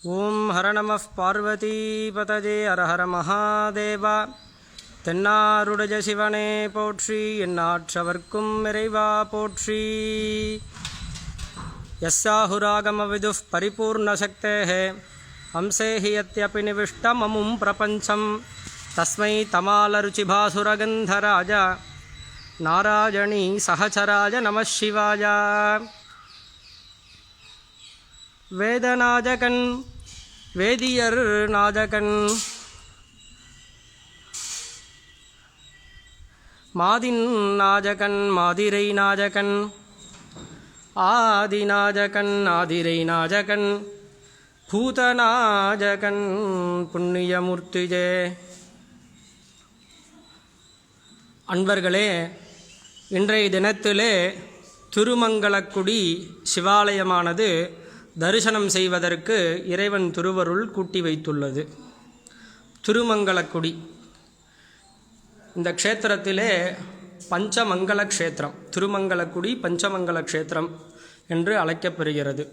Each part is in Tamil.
ஓம் ஹர நம பார்வதி பதஜே ஹர ஹர மகாதேவா தென்னாருடைய சிவனே போற்றி எந்நாற்றவர்க்கும் இறைவா போற்றி யஸ்யாஹுராகம விதுः பரிபூர்ணசக்தேः ஹம்சே ஹி யத்யபி நிவிஷ்டமமும் பிரபஞ்சம் தஸ்மை தமாலருச்சிபாசுரகந்தராஜ நாராயணி சஹச்சராஜ நம சிவாய வேதநாதகன் வேதியர் நாதகன். மாதின் நாஜகன் மாதிரை நாஜகன் ஆதிநாஜகன் ஆதிரை நாஜகன் பூதநாஜகன் புண்ணியமூர்த்திஜே அன்பர்களே இன்றைய தினத்திலே திருமங்கலக்குடி சிவாலயமானது தரிசனம் செய்வதற்கு இறைவன் திருவருள் கூட்டி வைத்துள்ளது. திருமங்கலக்குடி. இந்த க்ஷேத்திரத்திலே பஞ்சமங்கல க்ஷேத்திரம் திருமங்கலக்குடி பஞ்சமங்கல க்ஷேத்திரம் என்று அழைக்கப்பெறுகிறது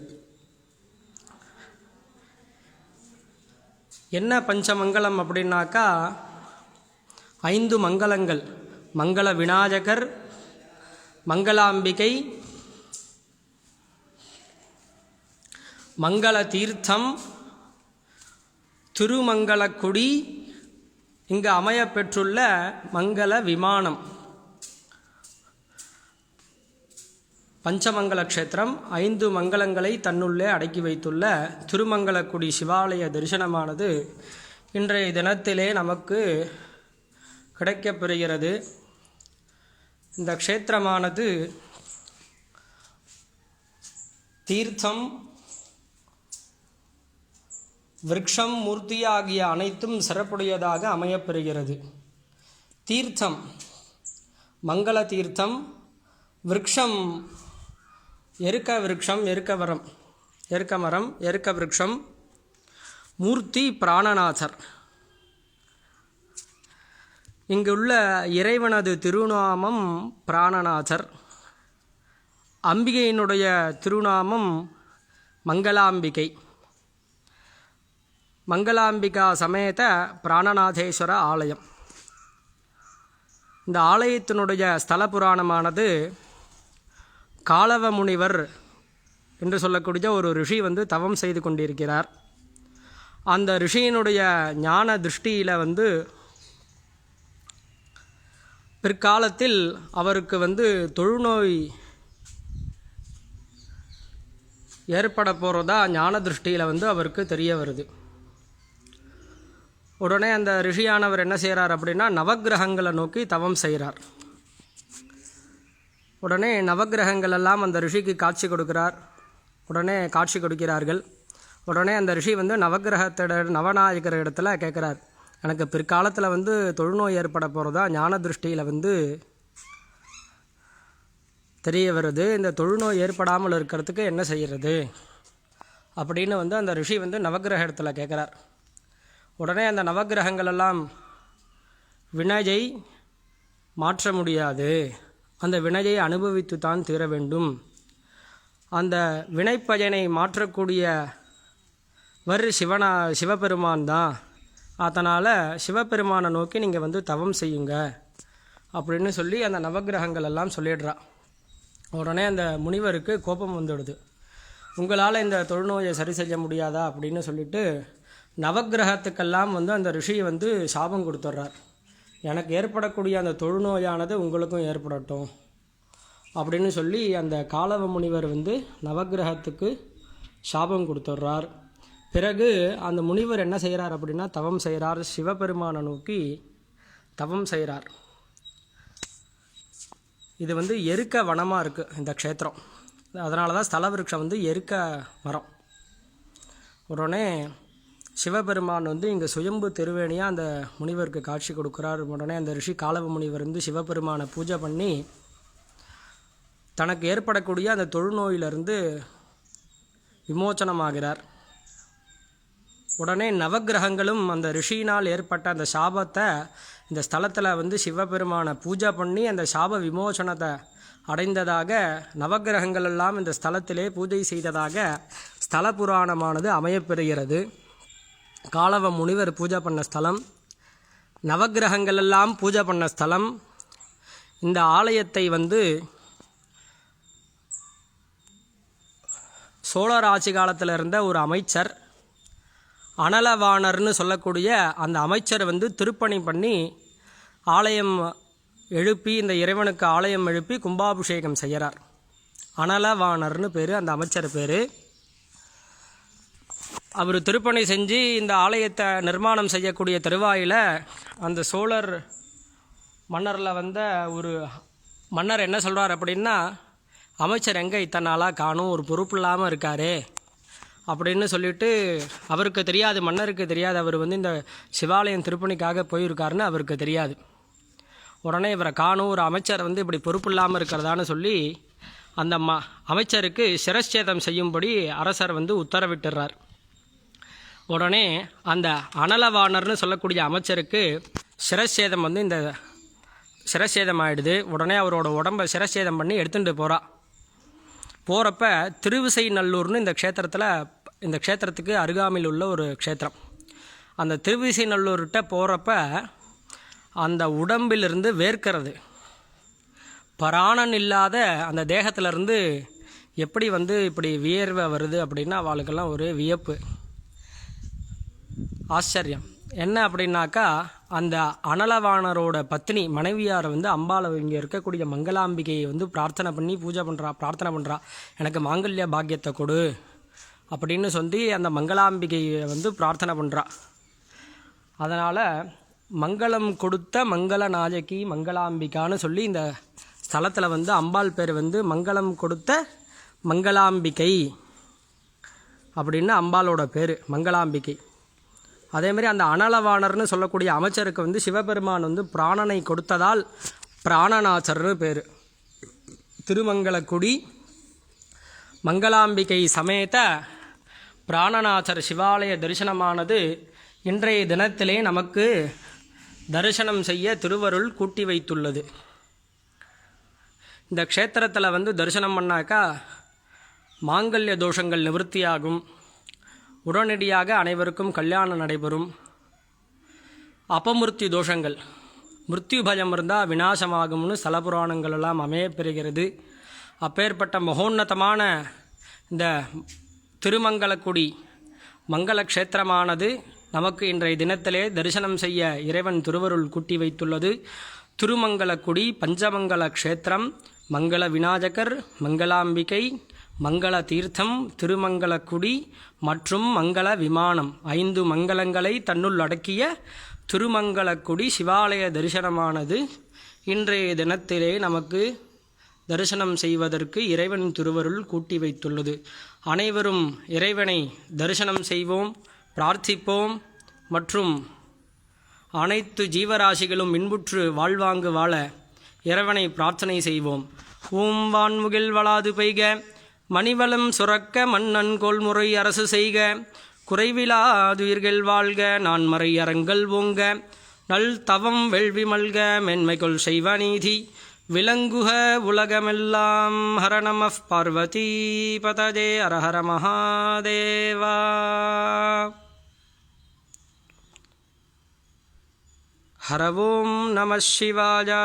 என்ன பஞ்சமங்கலம் அப்படின்னாக்கா ஐந்து மங்களங்கள் மங்கள விநாயகர் மங்களாம்பிகை மங்கள தீர்த்தம் திருமங்கலக்குடி இங்கு அமையப்பெற்றுள்ள மங்கள விமானம். பஞ்சமங்கல க்ஷேத்திரம் ஐந்து மங்களங்களை தன்னுள்ளே அடக்கி வைத்துள்ள திருமங்கலக்குடி சிவாலய தரிசனமானது இன்றைய தினத்திலே நமக்கு கிடைக்கப்பெறுகிறது. இந்த க்ஷேத்திரமானது தீர்த்தம் விரக்ஷம் மூர்த்தி ஆகிய அனைத்தும் சிறப்புடையதாக அமையப்பெறுகிறது. தீர்த்தம் மங்கள தீர்த்தம் விரக்ஷம் எருக்க விரக்ஷம் எருக்க மரம் எருக்க மரம் எருக்க விருட்சம் மூர்த்தி பிராணநாதர். இங்குள்ள இறைவனது திருநாமம் பிராணநாதர். அம்பிகையினுடைய திருநாமம் மங்களாம்பிகை. மங்களாம்பிகா சமேத பிராணநாதேஸ்வர ஆலயம். இந்த ஆலயத்தினுடைய ஸ்தல புராணமானது காலவ முனிவர் என்று சொல்லக்கூடிய ஒரு ரிஷி வந்து தவம் செய்து கொண்டிருக்கிறார். அந்த ரிஷியினுடைய ஞான திருஷ்டியில் வந்து பிற்காலத்தில் அவருக்கு வந்து தொழுநோய் ஏற்பட போகிறதா ஞான திருஷ்டியில் வந்து அவருக்கு தெரிய வருது. உடனே அந்த ரிஷியானவர் என்ன செய்கிறார் அப்படின்னா நவக்கிரகங்களை நோக்கி தவம் செய்கிறார் உடனே நவகிரகங்கள் எல்லாம் அந்த ரிஷிக்கு காட்சி கொடுக்கிறார். உடனே காட்சி கொடுக்கிறார்கள். உடனே அந்த ரிஷி வந்து நவக்கிரகத்திட நவநாயகர் இடத்துல கேட்குறார். எனக்கு பிற்காலத்தில் வந்து தொழுநோய் ஏற்பட போகிறதா ஞான திருஷ்டியில் வந்து தெரிய வருது. இந்த தொழுநோய் ஏற்படாமல் இருக்கிறதுக்கு என்ன செய்கிறது அப்படின்னு வந்து அந்த ரிஷி வந்து நவக்கிரக இடத்துல கேட்குறார். உடனே அந்த நவக்கிரகங்கள் எல்லாம் வினையை மாற்ற முடியாது. அந்த வினையை அனுபவித்து தான் தீர வேண்டும். அந்த வினைப்பயனை மாற்றக்கூடிய வர் சிவனா சிவபெருமான் தான். அதனால் சிவபெருமானை நோக்கி நீங்கள் வந்து தவம் செய்யுங்க அப்படின்னு சொல்லி அந்த நவகிரகங்கள் எல்லாம் சொல்லிடுறா. உடனே அந்த முனிவருக்கு கோபம் வந்துடுது. உங்களால் இந்த தொழுநோயை சரி செய்ய முடியாதா அப்படின்னு சொல்லிட்டு நவக்கிரகத்துக்கெல்லாம் வந்து அந்த ரிஷியை வந்து சாபம் கொடுத்துட்றார் எனக்கு ஏற்படக்கூடிய அந்த தொழுநோயானது உங்களுக்கும் ஏற்படட்டும். அப்படின்னு சொல்லி அந்த காலவ முனிவர் வந்து நவக்கிரகத்துக்கு சாபம் கொடுத்துட்றார் பிறகு அந்த முனிவர் என்ன செய்கிறார் அப்படின்னா தவம் செய்கிறார் சிவபெருமானை நோக்கி தவம் செய்கிறார் இது வந்து எருக்க வனமாக இருக்குது இந்த க்ஷேத்திரம். அதனால தான் ஸ்தல விருட்சம் வந்து எருக்க மரம். உடனே சிவபெருமான் வந்து இங்கே சுயம்பு திருவேணியாக அந்த முனிவருக்கு காட்சி கொடுக்குறாரு. உடனே அந்த ரிஷி காலவ முனிவர் வந்து சிவபெருமானை பூஜை பண்ணி தனக்கு ஏற்படக்கூடிய அந்த தொழுநோயிலிருந்து விமோச்சனமாகிறார். உடனே நவக்கிரகங்களும் அந்த ரிஷியினால் ஏற்பட்ட அந்த சாபத்தை இந்த ஸ்தலத்தில் வந்து சிவபெருமானை பூஜை பண்ணி அந்த சாப விமோசனத்தை அடைந்ததாக நவக்கிரகங்கள் எல்லாம் இந்த ஸ்தலத்திலே பூஜை செய்ததாக ஸ்தல புராணமானது அமையப்பெறுகிறது காலவ முனிவர் பூஜை பண்ண ஸ்தலம் நவக்கிரகங்கள் எல்லாம் பூஜை பண்ண ஸ்தலம். இந்த ஆலயத்தை வந்து சோழர் ஆட்சி காலத்தில் இருந்த ஒரு அமைச்சர் அனலவாணர்னு சொல்லக்கூடிய அந்த அமைச்சர் வந்து திருப்பணி பண்ணி ஆலயம் எழுப்பி இந்த இறைவனுக்கு ஆலயம் எழுப்பி கும்பாபிஷேகம் செய்கிறார் அனலவாணர்னு பேர் அந்த அமைச்சர் பேர். அவர் திருப்பணி செஞ்சு இந்த ஆலயத்தை நிர்மாணம் செய்யக்கூடிய தருவாயில் அந்த சோழர் மன்னரில் வந்த ஒரு மன்னர் என்ன சொல்கிறார் அப்படின்னா அமைச்சர் எங்கே இத்தனை நாளாக காணும்? ஒரு பொறுப்பு இல்லாமல் இருக்காரே. அப்படின்னு சொல்லிட்டு அவருக்கு தெரியாது மன்னருக்கு தெரியாது. அவர் வந்து இந்த சிவாலயம் திருப்பணிக்காக போயிருக்காருன்னு அவருக்கு தெரியாது. உடனே இவரை காணும் ஒரு அமைச்சர் வந்து இப்படி பொறுப்பு இல்லாமல் இருக்கிறதான்னு சொல்லி அந்த ம அமைச்சருக்கு சிரச்சேதம் செய்யும்படி அரசர் வந்து உத்தரவிட்டுறார். உடனே அந்த அனலவாணர்னு சொல்லக்கூடிய அமைச்சருக்கு சிரசேதம் வந்து இந்த சிரசேதம் ஆயிடுது உடனே அவரோட உடம்பை சிரச்சேதம் பண்ணி எடுத்துகிட்டு போகிறா போகிறப்ப திருவிசை நல்லூர்னு இந்த க்ஷேத்திரத்தில் இந்த க்ஷேத்திரத்துக்கு அருகாமையில் உள்ள ஒரு க்ஷேத்திரம். அந்த திருவிசை நல்லூர்கிட்ட போகிறப்ப அந்த உடம்பிலிருந்து வேர்க்கிறது. பராணன் இல்லாத அந்த தேகத்திலிருந்து எப்படி வந்து இப்படி வியர்வை வருது அப்படின்னா அவளுக்கெல்லாம் ஒரு வியப்பு. ஆச்சரியம். என்ன அப்படின்னாக்கா அந்த அனலவாணரோட பத்னி மனைவியார் வந்து அம்பாளை இங்கே இருக்கக்கூடிய மங்களாம்பிகையை வந்து பிரார்த்தனை பண்ணி பூஜை பண்ணுறா பிரார்த்தனை பண்ணுறா எனக்கு மாங்கல்ய பாக்கியத்தை கொடு அப்படின்னு சொல்லி அந்த மங்களாம்பிகையை வந்து பிரார்த்தனை பண்ணுறா அதனால் மங்களம் கொடுத்த மங்கள நாயகி மங்களாம்பிகான்னு சொல்லி இந்த ஸ்தலத்தில் வந்து அம்பாள் பேர் வந்து மங்களம் கொடுத்த மங்களாம்பிகை அப்படின்னு அம்பாளோட பேர் மங்களாம்பிகை. அதேமாரி அந்த அனலவாணர்னு சொல்லக்கூடிய அமைச்சருக்கு வந்து சிவபெருமான் வந்து பிராணனை கொடுத்ததால் பிராணநாச்சர்னு பேர். திருமங்கலக்குடி மங்களாம்பிகை சமேத பிராணநாச்சர் சிவாலய தரிசனமானது இன்றைய தினத்திலே நமக்கு தரிசனம் செய்ய திருவருள் கூட்டி வைத்துள்ளது. இந்த க்ஷேத்திரத்தில் வந்து தரிசனம் பண்ணாக்கா மாங்கல்ய தோஷங்கள் நிவர்த்தியாகும். உடனடியாக அனைவருக்கும் கல்யாணம் நடைபெறும். அபமிருத்தி தோஷங்கள். மிருத்யு பயம் இருந்தால் விநாசமாகும்னு சலபுராணங்களெல்லாம் எல்லாம் அமையப்பெறுகிறது. அப்பேற்பட்ட மகோன்னதமான இந்த திருமங்கலக்குடி மங்கள க்ஷேத்திரமானது நமக்கு இன்றைய தினத்திலே தரிசனம் செய்ய இறைவன் திருவருள் கூட்டி வைத்துள்ளது. திருமங்கலக்குடி பஞ்சமங்கல க்ஷேத்திரம் மங்கள விநாயகர் மங்களாம்பிகை மங்கள தீர்த்தம் திருமங்கலக்குடி மற்றும் மங்கள விமானம் ஐந்து மங்களங்களை தன்னுள் அடக்கிய திருமங்கலக்குடி சிவாலய தரிசனமானது. இன்றைய தினத்திலே நமக்கு தரிசனம் செய்வதற்கு இறைவன் திருவருள் கூட்டி வைத்துள்ளது. அனைவரும் இறைவனை தரிசனம் செய்வோம் பிரார்த்திப்போம் மற்றும் அனைத்து ஜீவராசிகளும் இன்புற்று வாழ்வாங்கு வாழ இறைவனை பிரார்த்தனை செய்வோம். ஓம் வான்முகில் வளாது பெய்க மணிவளம் சுரக்க மன்னன் கொள்முறை அரசு செய்க. குறைவிலாதுயிர்கள் வாழ்க நான் மறை அறங்கள் ஓங்க. நல் தவம் வெள்வி மல்க மென்மைகொள் செய்வ நீதி. விலங்குக உலகமெல்லாம் ஹர பார்வதி பததே அரஹர மகாதேவா. ஹர ஓம் நம சிவாஜா.